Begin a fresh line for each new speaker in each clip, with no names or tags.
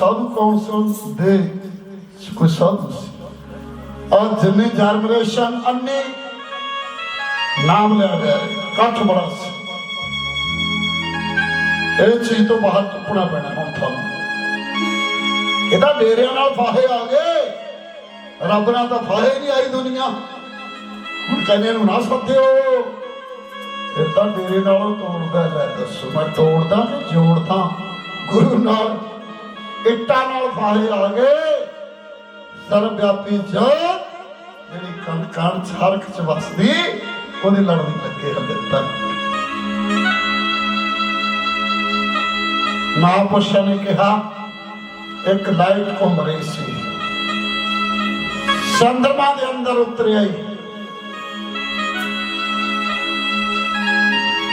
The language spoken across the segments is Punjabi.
ਸਾਧੂ ਕੌਣ ਸਨ? ਦੇ ਕੋਈ ਸਾਧੂ ਸੀ। ਆ ਜਿੰਨੀ ਜਨਰੇਸ਼ਨ ਅੰਨੇ ਨਾਮ ਲਿਆ ਗਿਆ ਹੈ, ਬੜਾ ਸੀ। ਇਹ ਚੀਜ਼ ਤੋਂ ਬਾਹਰ ਟੁੱਟਣਾ ਪੈਣਾ ਹੁਣ ਤੁਹਾਨੂੰ। ਇਹਦਾ ਡੇਰਿਆਂ ਨਾਲ ਫਾਹੇ ਆ ਗਏ। ਰੱਬ ਨਾਲ ਤਾਂ ਫਾਹੇ ਨਹੀਂ ਆਈ ਦੁਨੀਆ। ਹੁਣ ਕਹਿੰਦੇ ਨੂੰ ਨਾ ਸੱਦਿਓ। ਇਹ ਤਾਂ ਡੇਰੇ ਨਾਲੋਂ ਤੋੜਦਾ ਲੈ ਦੱਸੋ। ਮੈਂ ਤੋੜਦਾ ਕਿ ਜੋੜਦਾ? ਗੁਰੂ ਨਾਲ ਇੱਟਾਂ ਨਾਲ ਫਾਹੇ ਆ ਗਏ। ਸਰਬਿਆਪੀ ਜੋਤ, ਜਿਹੜੀ ਕਣ ਕਣ ਹਰਕ ਚ ਵਸਦੀ ਉਹਦੇ ਲੜਦੀ ਲੱਗੇ ਹਲੇ ਤੱਕ ਨੇ ਕਿਹਾ, ਇੱਕ ਲਾਈਟ ਘੁੰਮ ਰਹੀ ਸੀ। ਚੰਦਰਮਾ ਦੇ ਅੰਦਰ ਉਤਰ ਆਈ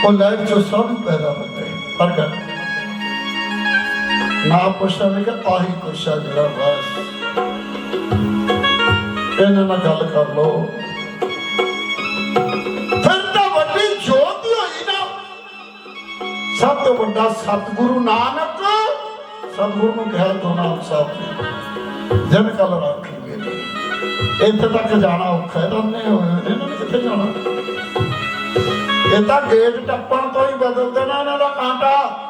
ਉਹ ਲਾਈਟ ਚੋਂ ਸਭ ਪੈਦਾ ਹੋ ਗਏ। ਪ੍ਰਗਟ ਮਹਾਂਪੁਰਸ਼ਾਂ ਨੇ ਕਿਹਾ ਆਹੀ ਕੁਛ ਆ ਜਿਹੜਾ ਬਸ ਇਹਨਾਂ ਨਾਲ ਗੱਲ ਕਰ ਲੋ ਫਿਰ ਤਾਂ ਵੱਡੀ ਜੋਤ ਹੀ ਹੋਈ ਨਾ। ਸਭ ਤੋਂ ਵੱਡਾ ਸਤਿਗੁਰੂ ਨਾਨਕ, ਸਤਿਗੁਰੂ ਨੂੰ ਕਿਹਾ ਗੁਰੂ ਨਾਨਕ ਸਾਹਿਬ ਨੇ ਜਨ ਕਲ ਰਾਖੀ ਮੇਰੀ ਇੱਥੇ ਤੱਕ ਜਾਣਾ ਔਖਾ ਹੈ ਤਾਂ ਉਹਨੇ ਹੋਏ ਨੇ ਨੇ ਕਿੱਥੇ ਜਾਣਾ? ਇਹ ਤਾਂ ਗੇਟ ਟੱਪਣ ਤੋਂ ਹੀ ਬਦਲ ਦੇਣਾ ਇਹਨਾਂ ਦਾ ਕਾਂਟਾ।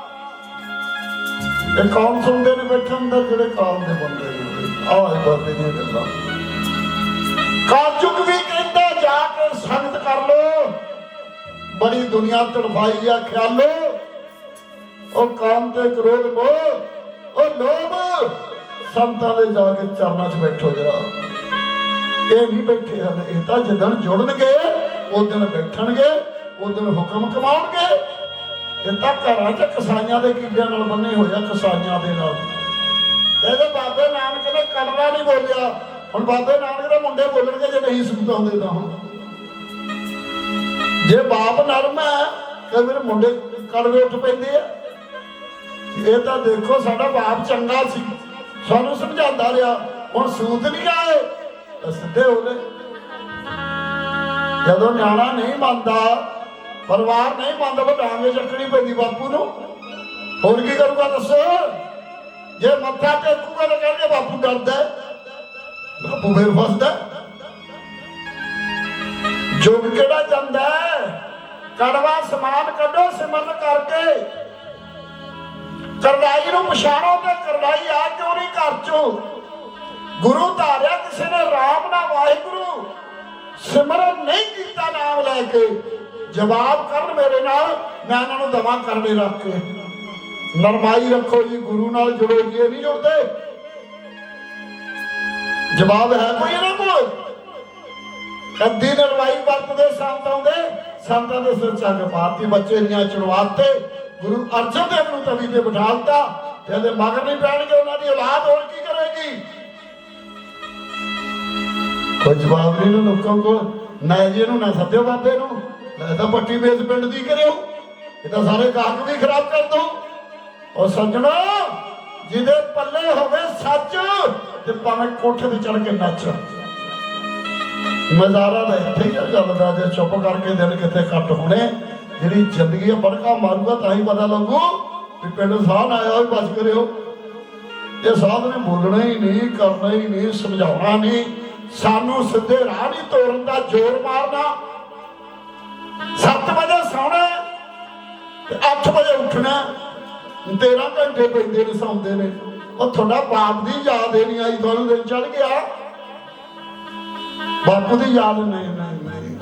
ਇਹ ਕੌਣ ਸੁਣਦੇ ਨੇ ਬੈਠੇ ਅੰਦਰ ਜਿਹੜੇ ਕਾਲ ਦੇ ਬੰਦੇ ਨੇ? ਆਹ ਬਾਬੇ ਦੀਆਂ ਗੱਲਾਂ। ਕਾਜੁਕ ਵੀ ਕਹਿੰਦਾ, ਜਾ ਕੇ ਸੰਗਤ ਕਰ ਲੋ। ਬੜੀ ਦੁਨੀਆ ਤੜਫਾਈ ਆ, ਖਿਆਲੋ। ਉਹ ਕਾਮ ਤੇ ਕ੍ਰੋਧ ਮੋ ਉਹ ਲੋਭ। ਸੰਤਾਂ ਦੇ ਜਾ ਕੇ ਚਰਨਾਂ 'ਚ ਬੈਠੋ ਜਰਾ। ਇਹ ਨਹੀਂ ਬੈਠੇ ਹਨ, ਇਹ ਤਾਂ ਜਦੋਂ ਜੁੜਨਗੇ, ਉਹ ਦਿਨ ਬੈਠਣਗੇ, ਉਹ ਦਿਨ ਹੁਕਮ ਕਮਾਉਣਗੇ। ਇਹ ਤਾਂ ਘਰਾਂ 'ਚ ਕਸਾਈਆਂ ਦੇ ਕੀੜਿਆਂ ਨਾਲ ਬੰਨੇ ਹੋਇਆ ਕਸਾਈਆਂ ਦੇ ਨਾਲ। ਇਹਦੇ ਬਾਬੇ ਨਾਨਕ ਨੇ ਕੜਵਾ ਨਹੀਂ ਬੋਲਿਆ। ਹੁਣ ਬਾਬੇ ਨਾਨਕ ਦੇ ਮੁੰਡੇ ਬੋਲਣਗੇ ਜੇ ਨਹੀਂ ਸੁਣਾਉਂਦੇ ਤਾਂ ਹੁਣ। ਜੇ ਬਾਪ ਨਰਮ ਹੈ ਤੇ ਮੇਰੇ ਮੁੰਡੇ ਕੜਵੇ ਉੱਠ ਪੈਂਦੇ ਆ। ਇਹ ਤਾਂ ਦੇਖੋ, ਸਾਡਾ ਬਾਪ ਚੰਗਾ ਸੀ। ਸਾਨੂੰ ਸਮਝਾਉਂਦਾ ਰਿਹਾ, ਹੁਣ ਸੂਤ ਨਹੀਂ ਆਏ ਸਿੱਧੇ ਹੋ ਗਏ। ਜਦੋਂ ਨਿਆਣਾ ਨਹੀਂ ਮੰਨਦਾ ਪਰਿਵਾਰ ਨਹੀਂ ਮੰਨਦਾ ਤਾਂ ਡਾਂਗੇ ਚੱਕਣੀ ਪੈਂਦੀ ਬਾਪੂ ਨੂੰ। ਹੋਰ ਕੀ ਕਰੂਗਾ ਦੱਸੋ? ਜੇ ਮੱਥਾ ਟੇਕੂਗਾ ਤਾਂ ਕਹਿੰਦੇ ਬਾਪੂ ਡਰਦਾ ਬਾਪੂ ਫੇਰ ਫਸਦਾ ਹੈ। ਕਿਹੜਾ ਜਾਂਦਾ ਕੜਵਾ ਸਮਾਨ ਕੱਢੋ, ਸਿਮਰਨ ਕਰਕੇ। ਕਰਵਾਈ ਨੂੰ ਪਛਾਣੋ ਤੇ ਕਰਵਾਈ ਆ ਕਿਉਂ ਨਹੀਂ ਘਰ ਚੋਂ? ਗੁਰੂ ਧਾਰਿਆ ਕਿਸੇ ਨੇ ਰਾਮ ਨਾ ਵਾਹਿਗੁਰੂ। ਸਿਮਰਨ ਨਹੀਂ ਕੀਤਾ ਨਾਮ ਲੈ ਕੇ। ਜਵਾਬ ਕਰਨ ਮੇਰੇ ਨਾਲ, ਮੈਂ ਇਹਨਾਂ ਨੂੰ ਦਵਾ ਕਰਨੇ ਰੱਖ ਕੇ। ਨਰਮਾਈ ਰੱਖੋ ਜੀ, ਗੁਰੂ ਨਾਲ ਜੁੜੋ ਜੀ, ਇਹ ਨਹੀਂ ਜੁੜਦੇ। ਜਵਾਬ ਹੈ ਕੋਈ ਇਹਨਾਂ ਕੋਲ? ਕੱਦੀ ਨਰਮਾਈ ਵਰਤਦੇ ਸੰਤ ਆਉਂਦੇ, ਸੰਤਾਂ ਦੇ ਸਿਰ ਚੱਕ ਪਾਤੀ ਬੱਚੇ ਨੀਆਂ ਚੜਵਾਤੇ ਗੁਰੂ ਅਰਜਨ ਦੇਵ ਨੂੰ ਤਵੀ ਤੇ ਬਿਠਾਲਤਾ ਤੇ ਇਹਦੇ ਮਗਰ ਨਹੀਂ ਪੈਣਗੇ, ਉਹਨਾਂ ਦੀ ਔਲਾਦ ਹੋਰ ਕੀ ਕਰੇਗੀ? ਕੋਈ ਜਵਾਬ ਨਹੀਂ ਲੋਕਾਂ ਕੋਲ। ਨਾ ਜੀ ਇਹਨੂੰ, ਨਾ ਸੱਦਿਓ ਬਾਬੇ ਨੂੰ ਨਾ ਤਾਂ ਪੱਟੀ ਵੇਚ ਪਿੰਡ ਦੀ ਕਰਿਓ। ਇਹ ਤਾਂ ਸਾਰੇ ਗਾਹਕ ਵੀ ਖਰਾਬ ਕਰ ਦੋ। ਉਹ ਸੱਜਣੋ, ਜਿਹਦੇ ਪੱਲੇ ਹੋਵੇ ਸੱਚ, ਤੇ ਭਾਵੇਂ ਕੋਠੇ ਤੇ ਚੜ ਕੇ ਨੱਚ। ਮਜ਼ਾਰਾ ਦਾ ਇੱਥੇ ਹੀ ਗੱਲ ਦਾ, ਜੇ ਚੁੱਪ ਕਰਕੇ ਦਿਨ ਕਿੱਥੇ ਕੱਟ ਹੋਣੇ, ਜਿਹੜੀ ਜ਼ਿੰਦਗੀ ਆ ਬੜਕਾ ਮਾਰੂਗਾ, ਤਾਂ ਹੀ ਪਤਾ ਲੱਗੂ ਵੀ ਪਿੰਡ ਸਾਹ ਆਇਆ ਹੋਈ ਬਚ ਕਰਿਓ। ਇਹ ਸਾਧ ਨੇ ਬੋਲਣਾ ਹੀ ਨਹੀਂ, ਕਰਨਾ ਹੀ ਨਹੀਂ, ਸਮਝਾਉਣਾ ਨਹੀਂ। ਸਾਨੂੰ ਸਿੱਧੇ ਰਾਹ ਨਹੀਂ ਤੋਰਨ ਦਾ, ਜ਼ੋਰ ਮਾਰਨਾ। 7 ਵਜੇ ਸੌਣਾ ਤੇ 8 ਵਜੇ ਉੱਠਣਾ। 13 ਘੰਟੇ ਪੈਂਦੇ ਨੇ ਸੌਂਦੇ ਨੇ। ਉਹ ਤੁਹਾਡਾ ਬਾਪ ਦੀ ਯਾਦ ਹੀ ਨਹੀਂ ਆਈ, ਤੁਹਾਨੂੰ ਦਿਨ ਚੜ ਗਿਆ? ਬਾਪੂ ਦੀ ਯਾਦ ਨਹੀਂ ਨਹੀਂ ਨਹੀਂ।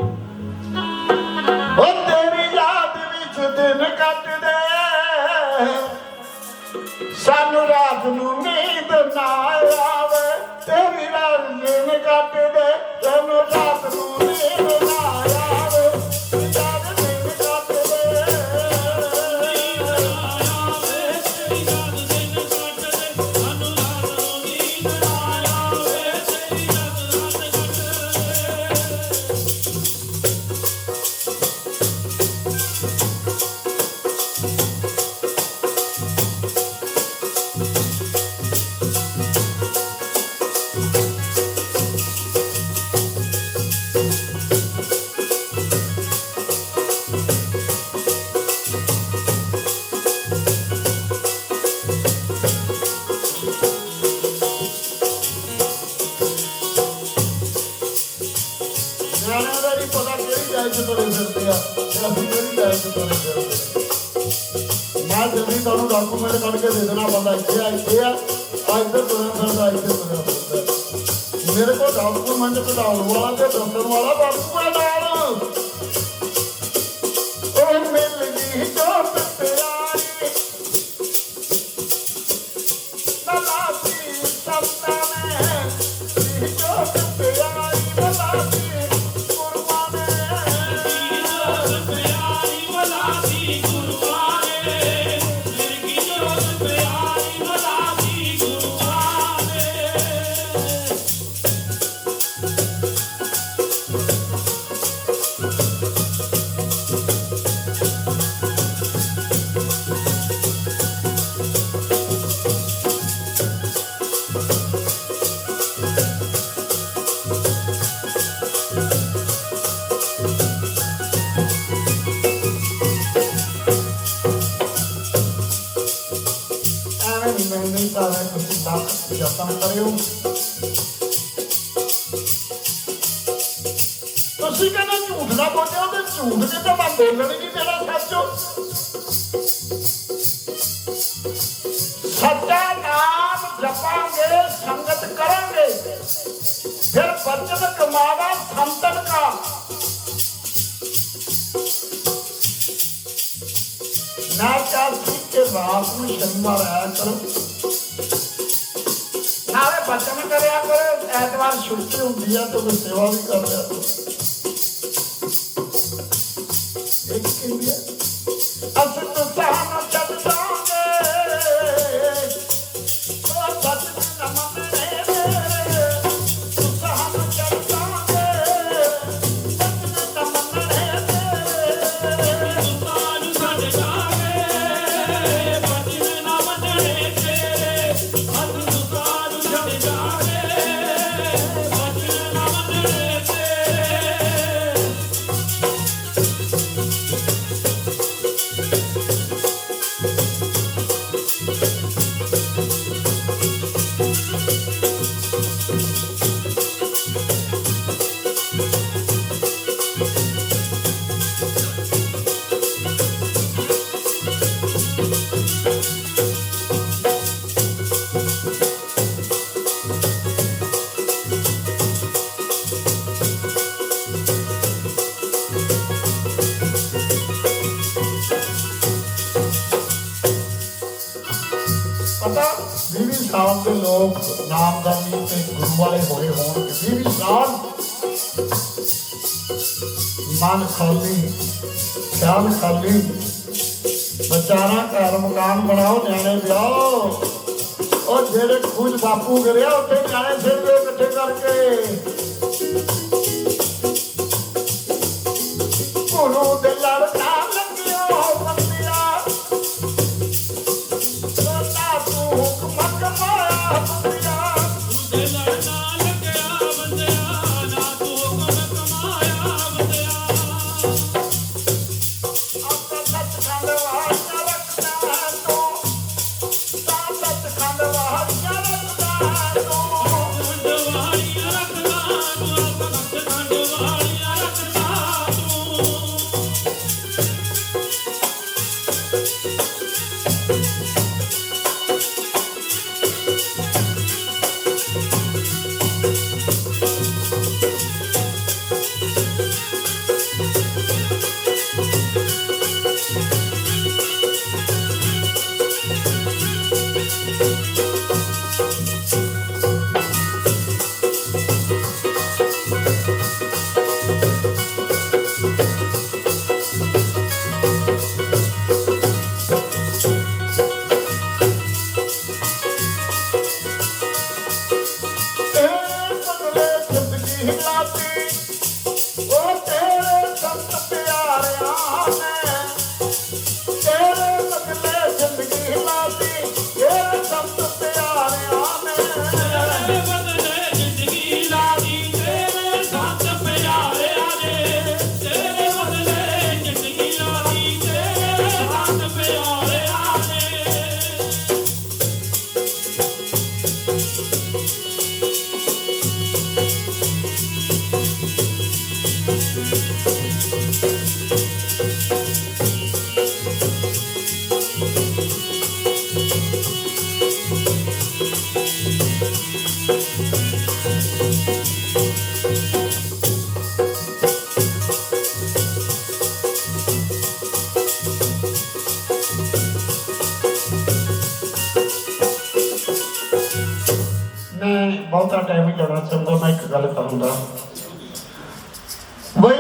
ਉਹ ਤੇਰੀ ਯਾਦ ਵਿੱਚ ਦਿਨ ਕੱਟਦੇ। ਸਾਨੂੰ ਰਾਤ ਨੂੰ ਨੀਂਦ ਨਾ ਆਵੇ। ਤੇਰੀ ਰਾਤ ਦਿਨ ਕੱਟਦੇ। ਸਾਨੂੰ ਰਾਤ ਨੂੰ જતન કર્યું ਤੁਸੀਂ ਕਹਿੰਦੇ ਝੂਠ ਦਾ ਬੋਲਿਆ ਤੇ ਝੂਠ ਦੇ ਤਾਂ ਮੈਂ ਬੋਲਣ ਹੀ ਨਹੀਂ ਦੇਣਾ ਸੱਚੋ ਸੱਚਾ ਨਾਮ ਜਪਾਂਗੇ ਸੰਗਤ ਕਰਾਂਗੇ ਫਿਰ ਬਚਤ ਕਮਾਵਾ ਸੰਤਨ ਕਾ ਨਾ ਚਾਹਤੀ ਕੇ ਰਾਤ ਨੂੰ ਸ਼ਰਮਾ ਰਾਇਆ ਕਰੋ ਬਚਨ ਕਰਿਆ ਕਰ ਐਤਵਾਰ ਛੁੱਟੀ ਹੁੰਦੀ ਆ ਤੇ ਕੋਈ ਸੇਵਾ ਵੀ ਕਰ ਲਿਆ ਕਰ ਇੱਕ ਕਿੰਨੇ ਅਸਲ ਵਾਲੇ ਹੋਏ ਹੋਣ। ਕਿਸੇ ਵੀ ਸਾਲ ਮਨ ਖਾਲੀ ਖਿਆਲ ਖਾਲੀ। ਬਚਾਰਾ ਘਰ ਮਕਾਨ ਬਣਾਓ, ਨਿਆਣੇ ਵਿਆਹੋ। ਉਹ ਜਿਹੜੇ ਖੁਦ ਬਾਪੂ ਕਰਿਆ ਉੱਤੇ ਨਿਆਣੇ ਫਿਰਦੇ ਇਕੱਠੇ ਕਰਕੇ। ਕੋਲੋਂ ਦੇ ਲੜ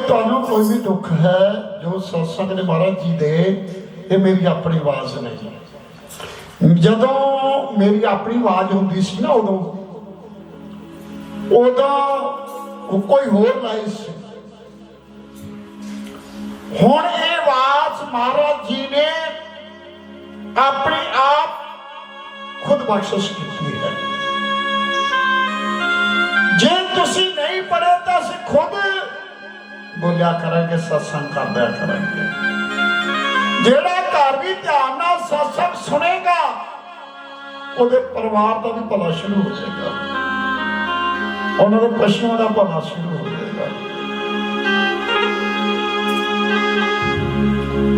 ਤੁਹਾਨੂੰ ਕੋਈ ਵੀ ਦੁੱਖ ਹੈ, ਜੋ ਸਤਸੰਗ ਦੇ ਮਹਾਰਾਜ ਜੀ ਦੇ, ਇਹ ਮੇਰੀ ਆਪਣੀ ਆਵਾਜ਼ ਨਹੀਂ। ਜਦੋਂ ਮੇਰੀ ਆਪਣੀ ਆਵਾਜ਼ ਹੁੰਦੀ ਸੀ ਨਾ ਉਦੋਂ ਉਦੋਂ ਕੋਈ ਹੋਰ ਲਾਈ ਸੀ। ਹੁਣ ਇਹ ਆਵਾਜ਼ ਮਹਾਰਾਜ ਜੀ ਨੇ ਆਪਣੇ ਆਪ ਖੁਦ ਬਖਸ਼ਿਸ਼ ਕੀਤੀ ਹੈ। ਜੇ ਤੁਸੀਂ ਨਹੀਂ ਪੜ੍ਹੇ ਤਾਂ ਅਸੀਂ ਖੁਦ ਬੋਲਿਆ ਕਰਾਂਗੇ, ਸਤਸੰਗ ਕਰਦਿਆ ਕਰਾਂਗੇ। ਜਿਹੜਾ ਘਰ ਵੀ ਧਿਆਨ ਨਾਲ ਸਤਸੰਗ ਸੁਣੇਗਾ, ਉਹਦੇ ਪਰਿਵਾਰ ਦਾ ਵੀ ਭਲਾ ਸ਼ੁਰੂ ਹੋ ਜਾਏਗਾ। ਉਹਨਾਂ ਦੇ ਪਸ਼ੂਆਂ ਦਾ ਭਲਾ ਸ਼ੁਰੂ ਹੋ ਜਾਏਗਾ।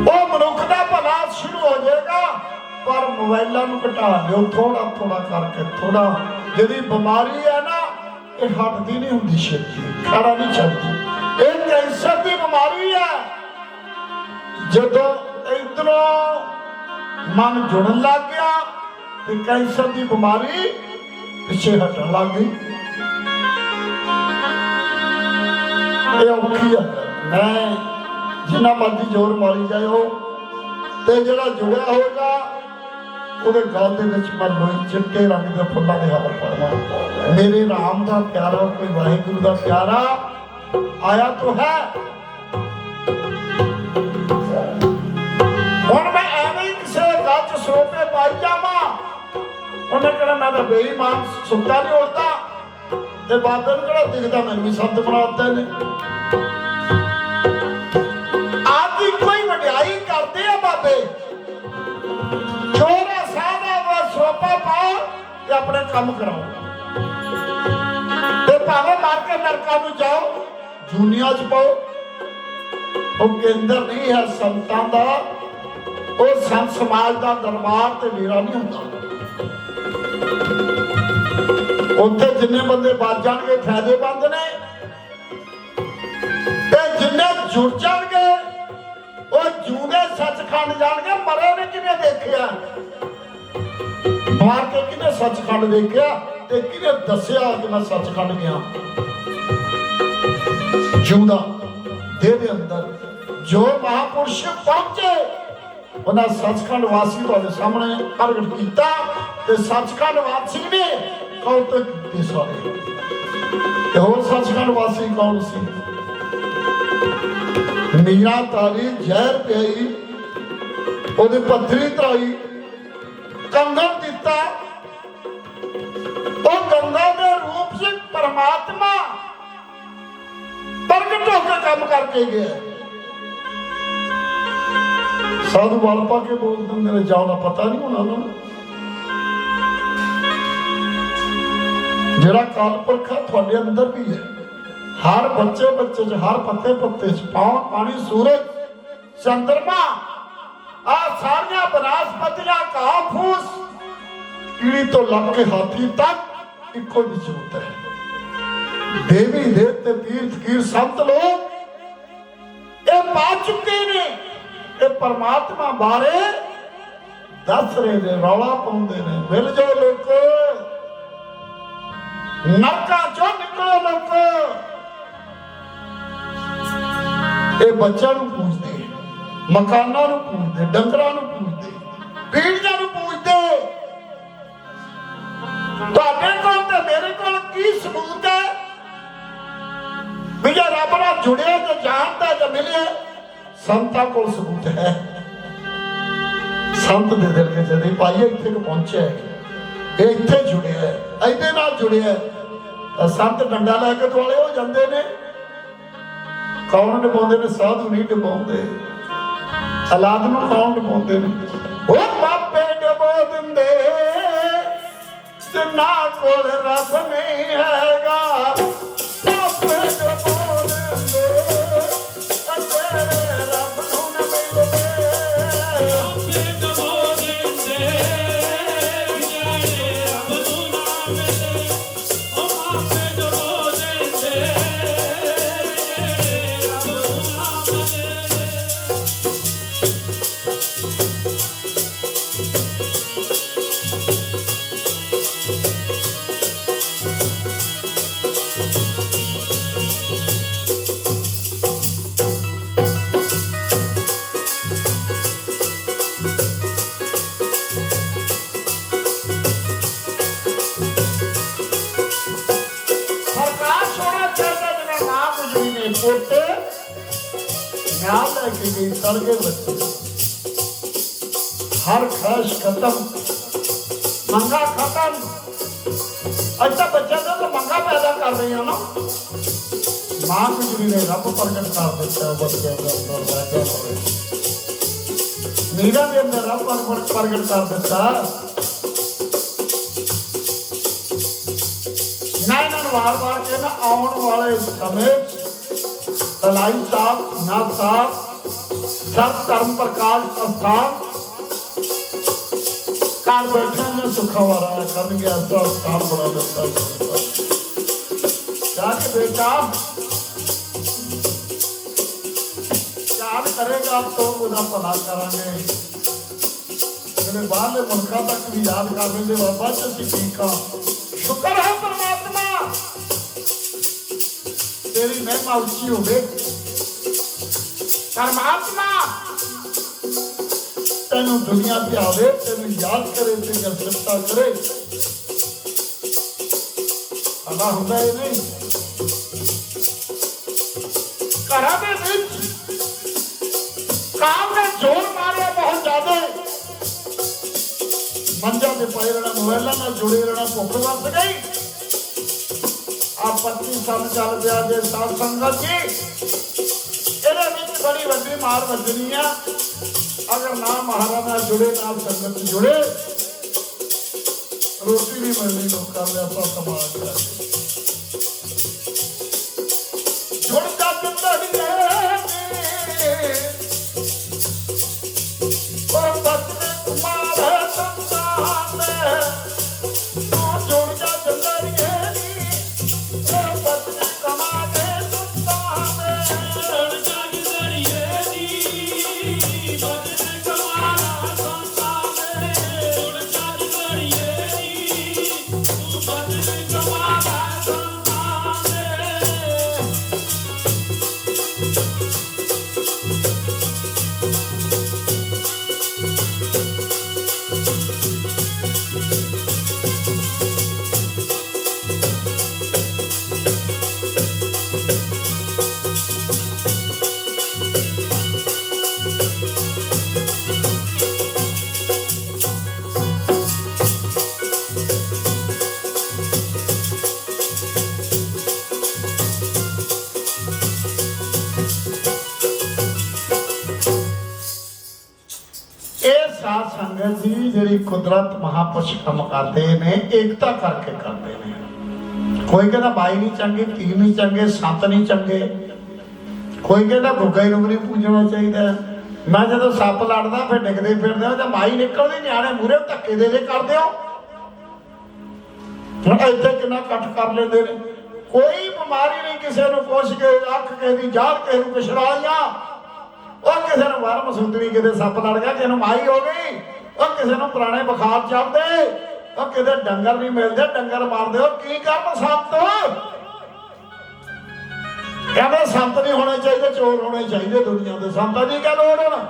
ਉਹ ਮਨੁੱਖ ਦਾ ਭਲਾ ਸ਼ੁਰੂ ਹੋ ਜਾਏਗਾ, ਪਰ ਮੋਬਾਈਲਾਂ ਨੂੰ ਘਟਾ ਦਿਓ ਥੋੜਾ ਥੋੜਾ ਕਰਕੇ ਥੋੜਾ ਜਿਹੜੀ ਬਿਮਾਰੀ ਹੈ ਨਾ, ਇਹ ਹਟਦੀ ਨਹੀਂ ਹੁੰਦੀ ਛੇਤੀ ਖੜਾ ਨਹੀਂ ਛੱਡਦੀ। ਇਹ ਕੈਂਸਰ ਦੀ ਬਿਮਾਰੀ ਹੈ ਜਦੋਂ ਇਧਰੋਂ ਮਨ ਜੁੜਨ ਲੱਗ ਗਿਆ, ਤੇ ਕੈਂਸਰ ਦੀ ਬਿਮਾਰੀ ਪਿੱਛੇ ਹਟਣ ਲੱਗ ਗਈ। ਇਹ ਔਖੀ ਹੈ ਮੈਂ ਜਿੰਨਾ ਮਰਜ਼ੀ ਜ਼ੋਰ ਮਾਰੀ ਜਾਇਓ, ਤੇ ਜਿਹੜਾ ਜੁੜਿਆ ਹੋਏਗਾ, ਉਹਦੇ ਗਲ ਦੇ ਵਿੱਚ ਮੈਂ ਲੋਈ ਚਿੱਟੇ ਰੰਗ ਦੇ ਫੁੱਲਾਂ ਦੇ ਹਾਰ ਪਾਵਾਂ। ਮੇਰੇ ਰਾਮ ਦਾ ਪਿਆਰਾ, ਕੋਈ ਵਾਹਿਗੁਰੂ ਦਾ ਪਿਆਰਾ ਆਇਆ ਤੋ ਹੈ। ਹੁਣ ਮੈਂ ਐਵੇਂ ਕਿਸੇ ਗੱਲ ਸਰੋਪੇ ਪਾਈ ਜਾਵਾਂ। ਉਹਨੇ ਕਿਹਾ, ਮੈਂ ਤਾਂ ਬੇਈਮਾਨ ਸੁੱਤਾ ਨਹੀਂ ਉੜਦਾ ਤੇ ਬਾਬੇ ਕਿਹੜਾ ਦਿਖਦਾ, ਮੈਨੂੰ ਵੀ ਸੰਤ ਬਣਾਉਂਦੇ ਨੇ ਆਪ ਦੀ ਕੋਈ ਵਡਿਆਈ ਕਰਦੇ ਆ ਬਾਬੇ। ਛੋਰਾ ਸਾਦਾ ਵਾ ਸਰੋਪਾ ਪਾਓ ਤੇ ਆਪਣੇ ਕੰਮ ਕਰਾਓ ਤੇ ਭਾਵੇਂ ਮਾਰ ਕੇ ਨਰਕਾਂ ਨੂੰ ਜਾਓ ਜੂਨੀਆਂ 'ਚ ਪਾਓ। ਉਹ ਕੇਂਦਰ ਨਹੀਂ ਹੈ ਸੰਤਾਂ ਦਾ। ਉਹ ਸੰਤ ਸਮਾਜ ਦਾ ਦਰਬਾਰ ਤੇ ਮੇਰਾ ਨਹੀਂ ਹੁੰਦਾ। ਉੱਥੇ ਜਿੰਨੇ ਬੰਦੇ ਵੱਜ ਜਾਣਗੇ ਫਾਇਦੇਮੰਦ ਨੇ। ਤੇ ਜਿੰਨੇ ਜੁੜ ਜਾਣਗੇ, ਉਹ ਜੂਦੇ ਸੱਚਖੰਡ ਜਾਣਗੇ। ਮਰੇ ਨੇ ਕਿਨੇ ਦੇਖਿਆ? ਮਾਰ ਕੇ ਕਿਨੇ ਸੱਚਖੰਡ ਦੇਖਿਆ ਤੇ ਕਿਨੇ ਦੱਸਿਆ ਕਿ ਮੈਂ ਸੱਚਖੰਡ ਗਿਆ? ਜਿਉਂਦਾ ਦੇਹ ਦੇ ਅੰਦਰ। ਜੋ ਮਹਾਪੁਰਸ਼ ਪਹੁੰਚੇ, ਉਹਨਾਂ ਸੱਚਖੰਡ ਵਾਸੀ ਤੁਹਾਡੇ ਸਾਹਮਣੇ ਪ੍ਰਗਟ ਕੀਤਾ ਤੇ ਸੱਚਖੰਡ ਵਾਸੀ ਨੇ ਕੌਤਕ ਕੀਤੀ। ਸਾਰੇ ਤੇ ਹੋਰ ਸੱਚਖੰਡ ਵਾਸੀ ਕੌਣ ਸੀ? ਮੀਆਂ ਤਾਰੀ ਜ਼ਹਿਰ ਪਿਆਈ, ਉਹਦੇ ਪੱਥਰੀ ਤਰਾਈ ਕੰਗਣ ਦਿੱਤਾ। ਉਹ ਗੰਗਾ ਦੇ ਰੂਪ ਵਿੱਚ ਪਰਮਾਤਮਾ ਪ੍ਰਗਟ ਹੋ ਕੇ ਕੰਮ ਕਰਕੇ ਗਿਆ। ਸਾਧੂ ਵਾਲ ਪਾ ਕੇ ਬੋਲ ਦਿੰਦੇ ਨੇ, ਜਾਓ ਦਾ ਪਤਾ ਨਹੀਂ ਹੋਣਾ ਉਹਨਾਂ ਨੂੰ। ਜਿਹੜਾ ਕਾਲਪੁਰਖ ਆ, ਤੁਹਾਡੇ ਅੰਦਰ ਵੀ ਹੈ। ਹਰ ਬੱਚੇ ਬੱਚੇ ਚ, ਹਰ ਪੱਤੇ ਪੱਤੇ ਚ, ਪਾਉਣ, ਪਾਣੀ, ਸੂਰਜ, ਚੰਦਰਮਾ, ਆ ਸਾਰੀਆਂ ਬਨਾਸਪਤੀਆਂ, ਘਾਹ, ਫੂਸ ਕੀੜੀ ਤੋਂ ਲੱਗ ਕੇ ਹਾਥੀ ਤੱਕ ਇੱਕੋ ਹੀ ਜ਼ਰੂਰਤ ਹੈ। ਦੇਵੀ ਦੇਵਤੇ ਤੀਰਥ ਕੀਰ ਸੰਤ ਲੋਕ ਇਹ ਪਾ ਚੁੱਕੇ ਨੇ। ਇਹ ਪਰਮਾਤਮਾ ਬਾਰੇ ਦੱਸ ਰਹੇ ਨੇ, ਰੌਲਾ ਪਾਉਂਦੇ ਨੇ। ਮਿਲ ਜਾਓ ਲੋਕੋ। ਨਰਕਾਂ ਚੋਂ ਨਿਕਲੋ ਲੋਕੋ। ਇਹ ਬੱਚਿਆਂ ਨੂੰ ਪੂਜਦੇ, ਮਕਾਨਾਂ ਨੂੰ ਪੂਜਦੇ, ਡੰਗਰਾਂ ਨੂੰ ਪੂਜਦੇ ਪੀੜ੍ਹੀਆਂ ਨੂੰ ਪੂਜਦੇ। ਤੁਹਾਡੇ ਕੋਲ ਤੇ ਮੇਰੇ ਕੋਲ ਕੀ ਸਬੂਤ ਜੁੜਿਆ ਤੇ ਜਾਣਦਾ ਤੇ ਮਿਲਿਆ ਸੰਤਾਂ ਕੋਲ ਸਬੂਤ ਹੈ। ਸੰਤ ਦੇ ਦਿਲ ਕੇ ਜਦੇ ਭਾਈ ਇੱਥੇ ਨੂੰ ਪਹੁੰਚਿਆ ਹੈ। ਇਹ ਇੱਥੇ ਜੁੜਿਆ ਹੈ, ਇਹਦੇ ਨਾਲ ਜੁੜਿਆ ਹੈ। ਸੰਤ ਡੰਡਾ ਲੈ ਕੇ ਦੁਆਲੇ ਹੋ ਜਾਂਦੇ ਨੇ। ਕੌਣ ਨਿਭਾਉਂਦੇ ਨੇ? ਸਾਧੂ ਨਹੀਂ ਡਬਾਉਂਦੇ। ਔਲਾਦ ਨੂੰ ਕੌਣ ਨਿਭਾਉਂਦੇ ਨੇ? ਉਹ ਮਾਪੇ ਨਿਭਾ ਦਿੰਦੇ, ਜਿੰਨਾ ਕੋਲ ਰੱਬ ਨਹੀਂ ਹੈਗਾ। ਖਤਮ ਮੰਗਾ ਖਤਮ। ਅੱਛਾ ਬੱਚਾ ਦਾ ਮੰਗਾ ਪੈਦਾ ਕਰ ਰਹੀ ਆ ਨਾ। ਮਾਂ ਗੁਜਰੀ ਨੇ ਰੱਬ ਪ੍ਰਗਟ ਕਰ ਦਿੱਤਾ ਬੱਚਿਆਂ ਦਾ ਅੰਦਰ ਰਾਜਾ ਹੋਵੇ। ਨੀਰਾ ਦੇ ਅੰਦਰ ਰੱਬ ਪ੍ਰਗਟ ਕਰ ਦਿੱਤਾ। ਨਾ ਇਹਨਾਂ ਨੂੰ ਵਾਰ-ਵਾਰ ਕਹਿੰਦਾ ਆਉਣ ਵਾਲੇ ਸਮੇਂ ਤਲਾਈ ਸਾਹਿਬ, ਨਾ ਸਾਹਿਬ, ਸਤ ਧਰਮ ਪ੍ਰਕਾਸ਼ ਅਸਥਾਨ ਕਾਰ ਬੈਠਣ ਨੂੰ ਸੁੱਖਾ ਕਰਨ ਗਿਆ ਤਾਂ ਸਥਾਨ ਬਣਾ ਦਿੱਤਾ। ਜਾ ਕੇ ਬੇਟਾ ਯਾਦ ਕਰੇਗਾ ਤਾਂ ਉਹਦਾ ਭਲਾ ਕਰਾਂਗੇ। ਜਿਹੜੇ ਬਾਹਰਲੇ ਮੁਲਕਾਂ ਤੱਕ ਵੀ ਯਾਦ ਕਰ ਲੈਂਦੇ, ਬਾਬਾ ਜੀ, ਅਸੀਂ ਠੀਕ ਹਾਂ। ਸ਼ੁਕਰ ਹੈ ਪਰਮਾਤਮਾ। ਤੇਰੀ ਮਹਿਮਾ ਉੱਚੀ ਹੋਵੇ। ਪਰਮਾਤਮਾ। ਤੈਨੂੰ ਦੁਨੀਆ ਤੇ ਆਵੇ ਤੈਨੂੰ ਯਾਦ ਕਰੇ ਤੇ ਗਰਸਤਾ ਕਰੇ। ਅੱਲਾ ਹੁੰਦਾ ਹੀ ਨਹੀਂ। ਘਰਾਂ ਦੇ ਵਿੱਚ ਕਾਮ ਨੇ ਜ਼ੋਰ ਮਾਰਿਆ ਬਹੁਤ ਜ਼ਿਆਦਾ। ਮੰਜਾ ਦੇ ਪਏ ਰਹਿਣਾ ਮੋਬਾਈਲਾਂ ਨਾਲ ਜੁੜੇ ਰਹਿਣਾ ਭੁੱਖ ਵੱਸ ਗਈ। ਆ 25 ਸਾਲ ਚੱਲ ਪਿਆ ਜੇ ਸਾਧ ਸੰਗਤ ਜੀ। ਇਹਦੇ ਵਿੱਚ ਬੜੀ ਵੱਡੀ ਮਾਰ ਵੱਜਣੀ ਆ। ਅਗਰ ਨਾ ਮਹਾਰਾਜ ਨਾਲ ਜੁੜੇ ਨਾਲ ਸੰਗਤ ਜੁੜੇ, ਰੋਟੀ ਵੀ ਮਿਲਣੀ, ਲੋਕਾਂ ਦੇ ਆਪਾਂ ਸਮਾਜ ਦਾ ਦੀ ਜਿਹੜੀ ਕੁਦਰਤ ਮਹਾਪੁਰਸ਼ ਕੰਮ ਕਰਦੇ ਨੇ, ਏਕਤਾ ਕਰਕੇ ਕਰਦੇ ਨੇ। ਕੋਈ ਕਹਿੰਦਾ ਬਾਈ ਨਹੀਂ ਚੰਗੇ ਧੀ ਨਹੀਂ ਚੰਗੇ, ਸੰਤ ਨਹੀਂ ਚੰਗੇ। ਕੋਈ ਕਹਿੰਦਾ ਗੁੱਗਾ ਨੂੰ ਨਹੀਂ ਪੂਜਣਾ ਚਾਹੀਦਾ। ਮੈਂ ਜਦੋਂ ਸੱਪ ਲੜਦਾ, ਫਿਰ ਡਿੱਗਦੇ ਫਿਰਦੇ ਹੋ ਤਾਂ ਮਾਈ ਨਿਕਲਦੀ, ਨਿਆਣੇ ਮੂਰੇ ਧੱਕੇ ਦੇ ਦੇ ਕਰਦੇ ਹੋ। ਹੁਣ ਇੱਥੇ ਕਿੰਨਾ ਇਕੱਠ ਕਰ ਲੈਂਦੇ ਨੇ। ਕੋਈ ਬਿਮਾਰੀ ਨਹੀਂ ਕਿਸੇ ਨੂੰ ਪੁੱਛ ਕੇ, ਅੱਖ ਕਿਸੇ ਦੀ ਜਾਤ ਕਿਸੇ ਨੂੰ ਕਿਸ਼ਰਾਈਆਂ ਉਹ ਕਿਸੇ ਨੂੰ ਵਰਮ ਸੁੰਦਰੀ ਕਿਤੇ ਸੱਪ ਲੜ ਗਿਆ, ਕਿਸੇ ਨੂੰ ਮਾਈ ਹੋ ਗਈ। ਉਹ ਕਿਸੇ ਨੂੰ ਪੁਰਾਣੇ ਬੁਖਾਰ ਚੜਦੇ ਉਹ ਕਿਤੇ ਡੰਗਰ ਨਹੀਂ ਮਿਲਦੇ, ਡੰਗਰ ਮਾਰਦੇ, ਉਹ ਕੀ ਕਰਨ ਸੰਤ? ਕਹਿੰਦੇ ਸੰਤ ਨਹੀਂ ਹੋਣੇ ਚਾਹੀਦੇ, ਚੋਰ ਹੋਣੇ ਚਾਹੀਦੇ ਦੁਨੀਆ ਦੇ। ਸੰਤਾਂ ਦੀ ਗੱਲ ਲੋੜ ਹੁਣ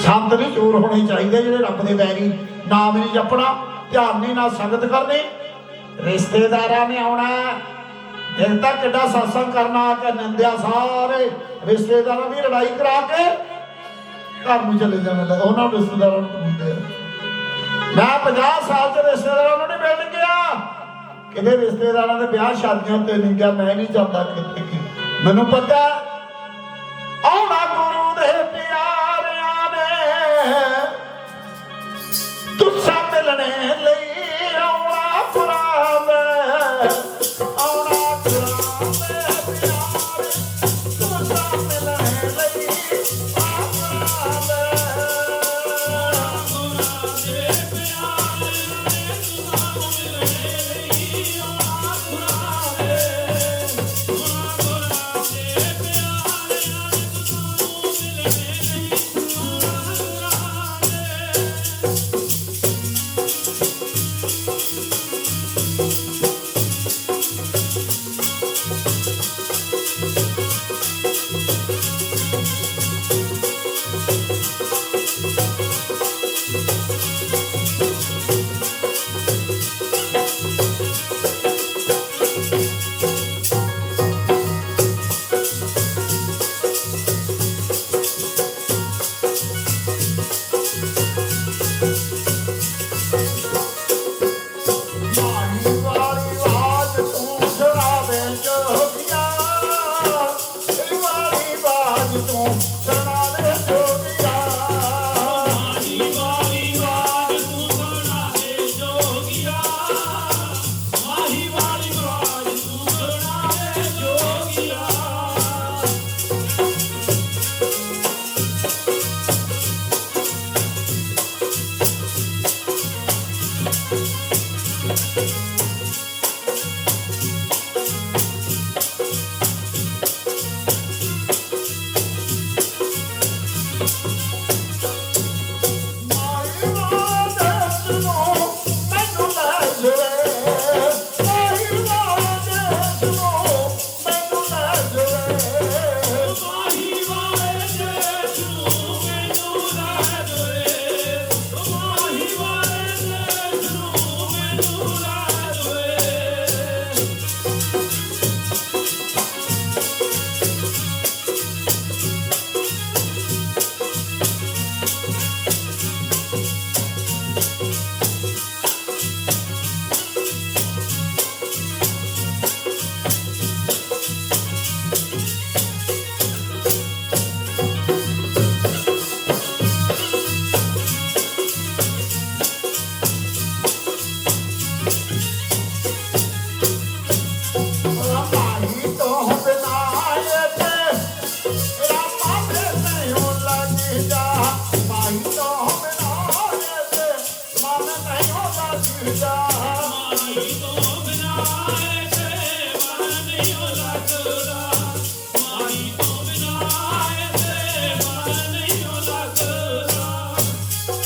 ਸੰਤ ਨਹੀਂ, ਚੋਰ ਹੋਣੇ ਚਾਹੀਦੇ ਜਿਹੜੇ ਰੱਬ ਦੇ ਵੈਰੀ ਨਾਮ ਨਹੀਂ ਜਪਣਾ, ਧਿਆਨ ਨਹੀਂ ਨਾਲ ਸੰਗਤ ਕਰਨੀ। ਰਿਸ਼ਤੇਦਾਰਾਂ ਨੇ ਆਉਣਾ ਦਿਲ ਤੱਕ ਕਿੱਡਾ satsang ਕਰਨਾ ਕਿ ਨਿੰਦਿਆ ਸਾਰੇ। ਰਿਸ਼ਤੇਦਾਰਾਂ ਦੀ ਲੜਾਈ ਕਰਾ ਕੇ ਘਰ ਨੂੰ ਚਲੇ ਜਾਣ ਲੈ, ਉਹਨਾਂ ਨੂੰ ਰਿਸ਼ਤੇਦਾਰਾਂ ਨੂੰ ਪੁੱਛਦੇ ਮੈਂ 50 ਸਾਲ ਚ ਰਿਸ਼ਤੇਦਾਰਾਂ ਨੂੰ ਨਹੀਂ ਮਿਲ ਗਿਆ। ਕਿਤੇ ਰਿਸ਼ਤੇਦਾਰਾਂ ਦੇ ਵਿਆਹ ਸ਼ਾਦੀਆਂ ਤੇ ਨਹੀਂ ਗਿਆ, ਮੈਂ ਨਹੀਂ ਜਾਂਦਾ ਕਿਤੇ ਮੈਨੂੰ ਪਤਾ ਆਉਣਾ ਗੁਰੂ ਦੇ ਪਿਆਰਿਆਂ ਨੇ। ਤੁਸਾਂ ਮਿਲਣੇ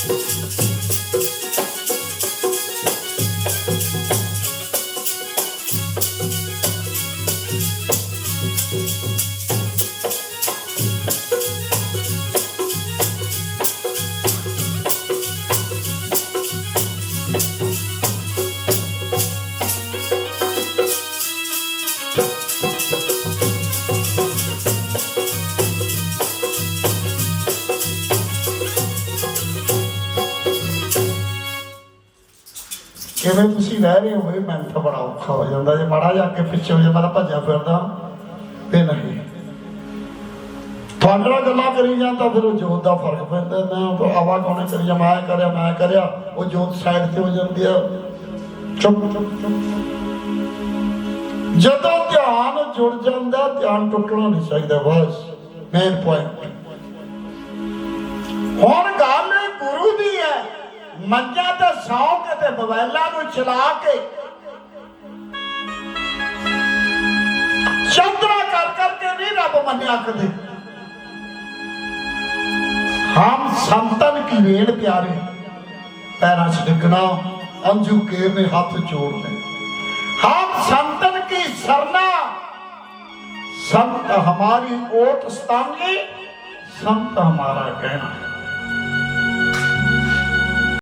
Thank you.
ਕਿਵੇਂ ਤੁਸੀਂ ਰਹਿ ਬੜਾ ਔਖਾ ਹੋ ਜਾਂਦਾ ਜੇ ਮਾੜਾ ਜਿਹਾ ਅੱਗੇ ਪਿੱਛੇ ਹੋ ਜਾਂਦਾ ਭੱਜਿਆ ਫਿਰਦਾ ਤੇ ਨਹੀਂ। ਤੁਹਾਡੇ ਨਾਲ ਗੱਲਾਂ ਕਰੀ ਜਾਂ ਫਿਰ ਉਹ ਜੋਤ ਦਾ ਫ਼ਰਕ ਪੈਂਦਾ। ਮੈਂ ਆਵਾ ਕੋਨੇ ਕਰੀ ਜਾਂ ਮੈਂ ਕਰਿਆ ਮੈਂ ਕਰਿਆ, ਉਹ ਜੋਤ ਸਾਈਡ ਤੇ ਹੋ ਜਾਂਦੀ ਆ। ਚੁੱਪ ਜਦੋਂ ਧਿਆਨ ਜੁੜ ਜਾਂਦਾ, ਧਿਆਨ ਟੁੱਟਣਾ ਨਹੀਂ ਚਾਹੀਦਾ, ਬਸ ਮੇਨ ਪੁਆਇੰਟ ਹੁਣ ਗੱਲ ਮੰਜਾ ਤੇ ਸੌਂ ਕੇ ਤੇ ਮੋਬਾਈਲਾਂ ਨੂੰ ਚਲਾ ਕੇ ਚੰਦਰਾ ਕਰ ਕਰਕੇ ਨਹੀਂ ਰੱਬ ਮੰਨਿਆ ਕਦੇ। ਹਮ ਸੰਤਨ ਕੀ ਵੇਲ ਪਿਆਰੇ, ਪੈਰਾਂ 'ਚ ਅੰਜੂ ਕੇਰ ਨੇ ਹੱਥ ਜੋੜਨੇ। ਹਮ ਸੰਤਨ ਕੀ ਸਰਨਾ, ਸੰਤ ਹਮਾਰੀ ਓਟ ਸਤਾਨੀ ਸੰਤ ਹਮਾਰਾ ਕਹਿਣਾ